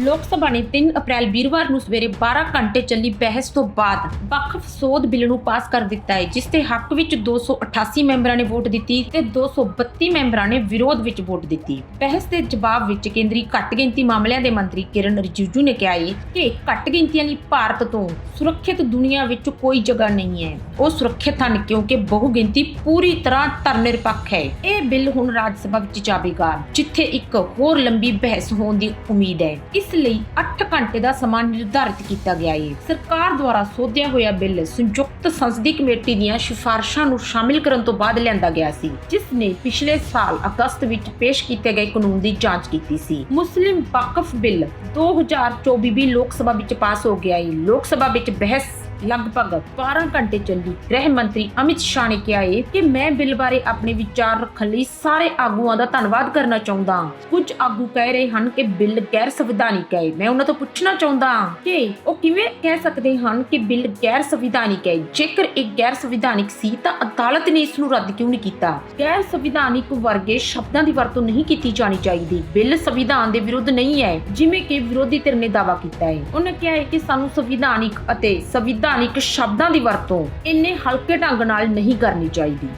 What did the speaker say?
ਲੋਕ ਸਭਾ ਨੇ 3 ਅਪ੍ਰੈਲ ਵੀਰਵਾਰ ਨੂੰ ਸਵੇਰੇ 12 ਘੰਟੇ ਚੱਲੀ ਬਹਿਸ ਤੋਂ ਬਾਅਦ ਵਕਫ ਸੋਧ ਬਿੱਲ ਨੂੰ ਪਾਸ ਕਰ ਦਿੱਤਾ ਹੈ, ਜਿਸ ਦੇ ਹੱਕ ਵਿੱਚ 288 ਮੈਂਬਰਾਂ ਨੇ ਵੋਟ ਦਿੱਤੀ ਤੇ 232 ਮੈਂਬਰਾਂ ਨੇ ਵਿਰੋਧ ਵਿੱਚ ਵੋਟ ਦਿੱਤੀ। ਬਹਿਸ ਦੇ ਜਵਾਬ ਵਿੱਚ ਕੇਂਦਰੀ ਘੱਟ ਗਿਣਤੀ ਮਾਮਲਿਆਂ ਦੇ ਮੰਤਰੀ ਕਿਰਨ ਰਿਜੀਜੂ ਨੇ ਕਿਹਾ ਹੈ ਕਿ ਘੱਟ ਗਿਣਤੀਆਂ ਲਈ ਭਾਰਤ ਤੋਂ ਸੁਰੱਖਿਅਤ ਦੁਨੀਆ ਵਿੱਚ ਕੋਈ ਜਗ੍ਹਾ ਨਹੀਂ ਹੈ। ਉਹ ਸੁਰੱਖਿਅਤ ਹਨ ਕਿਉਂਕਿ ਬਹੁ ਗਿਣਤੀ ਪੂਰੀ ਤਰ੍ਹਾਂ ਧਰਮਨਿਰਪੱਖ ਹੈ। ਇਹ ਬਿੱਲ ਹੁਣ ਰਾਜ ਸਭਾ ਵਿੱਚ ਜਾਵੇਗਾ, ਜਿੱਥੇ ਇੱਕ ਹੋਰ ਲੰਬੀ ਬਹਿਸ ਹੋਣ ਦੀ ਉਮੀਦ ਹੈ। ਇਸ ਲਈ 8 ਘੰਟੇ ਦਾ ਸਮਾਂ ਨਿਰਧਾਰਿਤ ਕੀਤਾ ਗਿਆ ਹੈ ਸਰਕਾਰ ਦੁਆਰਾ ਸੋਧਿਆ ਹੋਇਆ ਬਿੱਲ ਸੰਯੁਕਤ ਸੰਸਦੀ ਕਮੇਟੀ ਦੀਆਂ ਸਿਫਾਰਸ਼ਾਂ ਨੂੰ ਸ਼ਾਮਿਲ ਕਰਨ ਤੋਂ ਬਾਅਦ ਲਿਆਂਦਾ ਗਿਆ ਸੀ, ਜਿਸ ਨੇ ਪਿਛਲੇ ਸਾਲ ਅਗਸਤ ਵਿੱਚ ਪੇਸ਼ ਕੀਤੇ ਗਏ ਕਾਨੂੰਨ ਦੀ ਜਾਂਚ ਕੀਤੀ ਸੀ। ਮੁਸਲਿਮ ਵਕਫ ਬਿੱਲ 2024 ਵੀ ਲੋਕ ਸਭਾ ਵਿੱਚ ਪਾਸ ਹੋ ਗਿਆ ਹੈ ਲੋਕ ਸਭਾ ਵਿੱਚ ਬਹਿਸ ਲਗਭਗ 12 ਘੰਟੇ ਚੱਲੀ। ਗ੍ਰਹਿ ਮੰਤਰੀ ਅਮਿਤ ਸ਼ਾਹ ਨੇ ਕਿਹਾ ਹੈ ਕਿ ਮੈਂ ਬਿੱਲ ਬਾਰੇ ਆਪਣੇ ਵਿਚਾਰ ਰੱਖਣ ਲਈ ਸਾਰੇ ਆਗੂਆਂ ਦਾ ਧੰਨਵਾਦ ਕਰਨਾ ਚਾਹੁੰਦਾ ਹਾਂ। ਕੁਝ ਆਗੂ ਕਹਿ ਰਹੇ ਹਨ ਕਿ ਬਿੱਲ ਗੈਰ ਸੰਵਿਧਾਨਿਕ ਹੈ ਮੈਂ ਉਹਨਾਂ ਤੋਂ ਪੁੱਛਣਾ ਚਾਹੁੰਦਾ ਹਾਂ ਕਿ ਉਹ ਕਿਵੇਂ ਕਹਿ ਸਕਦੇ ਹਨ ਕਿ ਬਿੱਲ ਗੈਰ ਸੰਵਿਧਾਨਿਕ ਹੈ ਜੇਕਰ ਇਹ ਗੈਰ ਸੰਵਿਧਾਨਿਕ ਸੀ ਤਾਂ ਅਦਾਲਤ ਨੇ ਇਸ ਨੂੰ ਰੱਦ ਕਿਉਂ ਨਹੀਂ ਕੀਤਾ? ਗੈਰ ਸੰਵਿਧਾਨਿਕ ਵਰਗੇ ਸ਼ਬਦਾਂ ਦੀ ਵਰਤੋਂ ਨਹੀਂ ਕੀਤੀ ਜਾਣੀ ਚਾਹੀਦੀ। ਬਿੱਲ ਸੰਵਿਧਾਨ ਦੇ ਵਿਰੁੱਧ ਨਹੀਂ ਹੈ, ਜਿਵੇਂ ਕਿ ਵਿਰੋਧੀ ਧਿਰ ਨੇ ਦਾਵਾ ਕੀਤਾ ਹੈ। ਉਹਨੇ ਕਿਹਾ ਹੈ ਕਿ ਸਾਨੂੰ ਸੰਵਿਧਾਨਿਕ ਅਤੇ ਸੰਵਿਧਾਨ ਸੰਵਿਧਾਨਿਕ ਸ਼ਬਦਾਂ ਦੀ ਵਰਤੋਂ ਇੰਨੇ ਹਲਕੇ ਢੰਗ ਨਾਲ ਨਹੀਂ ਕਰਨੀ ਚਾਹੀਦੀ।